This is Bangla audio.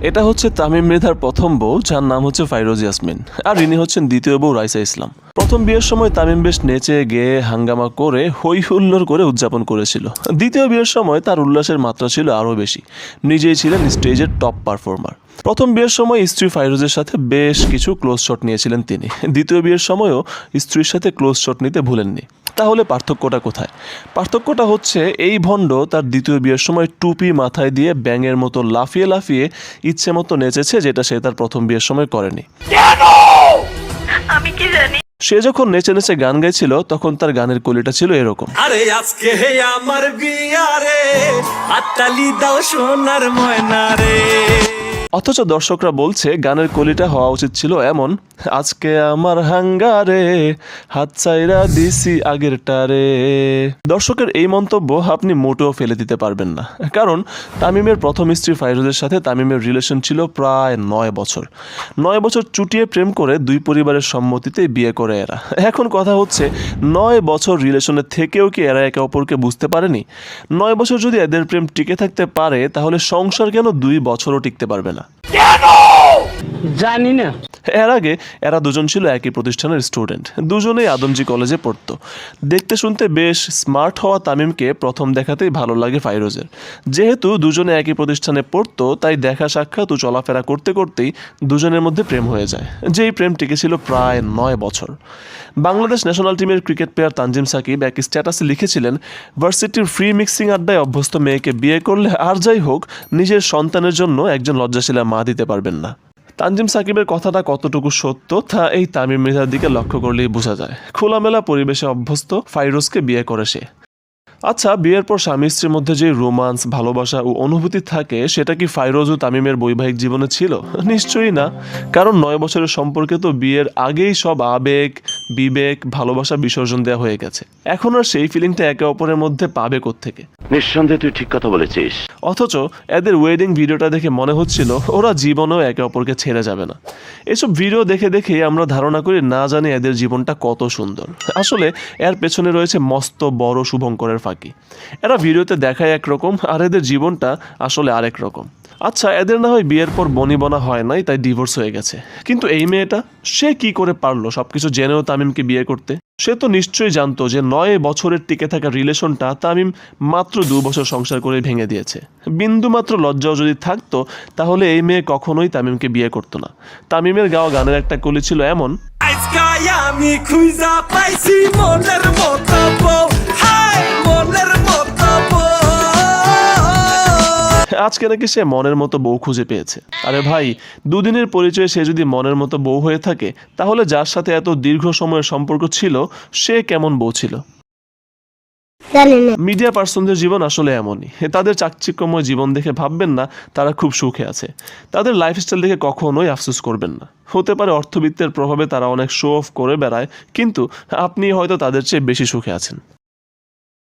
এটা হচ্ছে তামিম মৃধার প্রথম বউ, যার নাম হচ্ছে ফাইরোজ ইয়াসমিন। আর ইনি হচ্ছেন দ্বিতীয় বউ রাইসা ইসলাম। প্রথম বিয়ের সময় তামিম বেশ নেচে, গেয়ে, হাঙ্গামা করে হই হুল্লোড় করে উদযাপন করেছিল। দ্বিতীয় বিয়ের সময় তার উল্লাসের মাত্রা ছিল আরও বেশি। নিজেই ছিলেন স্টেজের টপ পারফর্মার। প্রথম বিয়ের সময় স্ত্রী ফাইরোজের সাথে বেশ কিছু ক্লোজ শট নিয়েছিলেন তিনি। দ্বিতীয় বিয়ের সময়ও স্ত্রীর সাথে ক্লোজ শট নিতে ভুলেননি। তাহলে পার্থক্যটা কোথায়? পার্থক্যটা হচ্ছে এই ভণ্ড তার দ্বিতীয় বিয়ের সময় টুপি মাথায় দিয়ে ব্যাঙের মতো লাফিয়ে লাফিয়ে ইচ্ছে মতো নেচেছে যেটা সে তার প্রথম বিয়ের সময় করেনি। আমি কি জানি? সে যখন নেচে নেচে গান গাইছিল তখন তার গানের কলিটা ছিল এরকম। আরে আজকে আমার বিয়ারে হাততালি দাও সোনার ময়না রে অথচ দর্শকরা বলছে, গানের কলিটা হওয়া উচিত ছিল এমন। আজকে আমার হাঙ্গারে, হাত চাইরা দিছি আগের টারে। দর্শকের এই মন্তব্য আপনি মোটেও ফেলে দিতে পারবেন না। কারণ তামিমের প্রথম স্ত্রী ফাইরুজের সাথে তামিমের রিলেশন ছিল প্রায় নয় বছর। নয় বছর চুটিয়ে প্রেম করে দুই পরিবারের সম্মতিতে বিয়ে করে এরা। এখন কথা হচ্ছে, নয় বছর রিলেশনের থেকেও কি এরা একে অপরকে বুঝতে পারেনি? নয় বছর যদি এদের প্রেম টিকে থাকতে পারে, তাহলে সংসার কেন দুই বছরও টিকতে পারবে না? জানি না এর আগে এরা দুজন ছিল একই প্রতিষ্ঠানের স্টুডেন্ট। দুজনেই আদমজি কলেজে পড়তো। দেখতে শুনতে বেশ স্মার্ট হওয়া তামিমকে প্রথম দেখাতেই ভালো লাগে ফাইরোজের। যেহেতু দুজনে একই প্রতিষ্ঠানে পড়তো, তাই দেখা সাক্ষাৎ ও চলাফেরা করতে করতেই দুজনের মধ্যে প্রেম হয়ে যায়, যেই প্রেম টিকেছিল প্রায় নয় বছর। বাংলাদেশ ন্যাশনাল টিমের ক্রিকেট প্লেয়ার তানজিম সাকিব এক স্ট্যাটাসে লিখেছিলেন, ভার্সিটির ফ্রি মিক্সিং আড্ডায় অভ্যস্ত মেয়েকে বিয়ে করলে আর যাই হোক, নিজের সন্তানের জন্য একজন লজ্জাশীলা মা দিতে পারবেন না। তানজিম সাকিবের কথাটা কতটুকু সত্য, তা এই তামিম মেধার দিকে লক্ষ্য করলেই বোঝা যায়। খোলামেলা পরিবেশে অভ্যস্ত ফাইরোজকে বিয়ে করে সে। আচ্ছা বিয়ের পর স্বামী স্ত্রীর মধ্যে যে রোমান্স, ভালোবাসা ও অনুভূতি থাকে, সেটা কি ফাইরোজ ও তামিমের বৈবাহিক জীবনে ছিল? নিশ্চয়ই না। কারণ নয় বছরের সম্পর্কে তো বিয়ের আগেই সব আবেগ বিবেক ভালোবাসা বিসর্জন দেওয়া হয়ে গেছে। এখন আর সেই ফিলিংটা একে অপরের মধ্যে পাবে থেকে নিঃসন্দেহে তুই ঠিক কথা বলেছিস। অথচ এদের ওয়েডিং ভিডিওটা দেখে মনে হচ্ছিল ওরা জীবনেও একে অপরকে ছেড়ে যাবে না। এসব ভিডিও দেখে দেখে আমরা ধারণা করি না জানি এদের জীবনটা কত সুন্দর। আসলে এর পেছনে রয়েছে মস্ত বড় শুভঙ্করের ফাঁকি। এরা ভিডিওতে দেখায় একরকম আর এদের জীবনটা আসলে আরেক রকম। আচ্ছা এদের না হয় বিয়ের পর বনিবনা হয় নাই, তাই ডিভোর্স হয়ে গেছে। কিন্তু এই মেয়েটা, সে কি করে পারল সবকিছু জেনেও তামিমকে বিয়ে করতে? সে তো নিশ্চয়ই জানতো যে নয় বছরের টিকে থাকা রিলেশনটা তামিম মাত্র দু বছর সংসার করে ভেঙে দিয়েছে। বিন্দু মাত্র লজ্জাও যদি থাকতো, তাহলে এই মেয়ে কখনোই তামিমকে বিয়ে করতো না। তামিমের গাওয়া গানের একটা কলি ছিল এমন আমি পাইছি মনের আজকে নাকি সে মনের মতো বউ খুঁজে পেয়েছে? আরে ভাই দুদিনের পরিচয়ে সে যদি মনের মতো বউ হয়ে থাকে তাহলে যার সাথে এত দীর্ঘ সময়ের সম্পর্ক ছিল সে কেমন বউ ছিল? মিডিয়া পার্সনদের জীবন আসলে এমনই। তাদের চাকচিক্যময় জীবন দেখে ভাববেন না তারা খুব সুখে আছে। তাদের লাইফস্টাইল দেখে কখনোই আফসোস করবেন না। হতে পারে অর্থবিত্তের প্রভাবে তারা অনেক শো অফ করে বেড়ায় কিন্তু আপনি হয়তো তাদের চেয়ে বেশি সুখে আছেন।